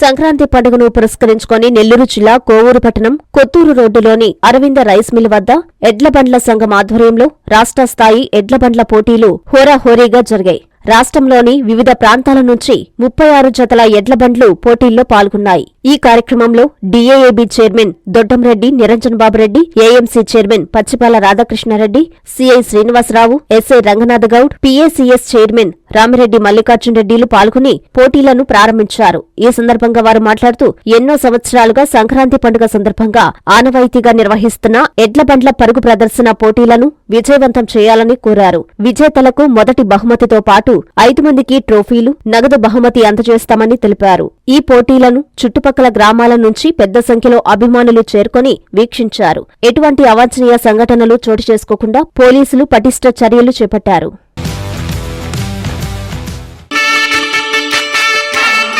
సంక్రాంతి పండుగను పురస్కరించుకొని నెల్లూరు జిల్లా కోవూరు పట్టణం కొత్తూరు రోడ్డులోని అరవింద రైస్ మిల్ వద్ద ఎడ్లబండ్ల సంఘం ఆధ్వర్యంలో రాష్ట్ర స్థాయి ఎడ్లబండ్ల పోటీలు హోరాహోరీగా జరిగాయి. రాష్ట్రంలోని వివిధ ప్రాంతాల నుంచి ముప్పై ఆరు జతల ఎడ్లబండ్లు పోటీల్లో పాల్గొన్నాయి. ఈ కార్యక్రమంలో DAAB chairman Doddamreddy Niranjan Babureddy AMC chairman Pachipala Radhakrishnareddy CI Srinivasarao SI Ranganath Goud PACS chairman Ramireddy మల్లికార్జునరెడ్డిలు పాల్గొని పోటీలను ప్రారంభించారు. ఈ సందర్భంగా వారు మాట్లాడుతూ ఎన్నో సంవత్సరాలుగా సంక్రాంతి పండుగ సందర్భంగా ఆనవాయితీగా నిర్వహిస్తున్న ఎడ్లబండ్ల పరుగు ప్రదర్శన పోటీలను విజయవంతం చేయాలని కోరారు. విజేతలకు మొదటి బహుమతితో పాటు ఐదు మందికి ట్రోఫీలు నగదు బహుమతి అందజేస్తామని తెలిపారు. ఈ పోటీలను చుట్టుపక్కల గ్రామాల నుంచి పెద్ద సంఖ్యలో అభిమానులు చేరుకొని వీక్షించారు. ఎటువంటి అవాంఛనీయ సంఘటనలు చోటు చేసుకోకుండా పోలీసులు పటిష్ట చర్యలు చేపట్టారు.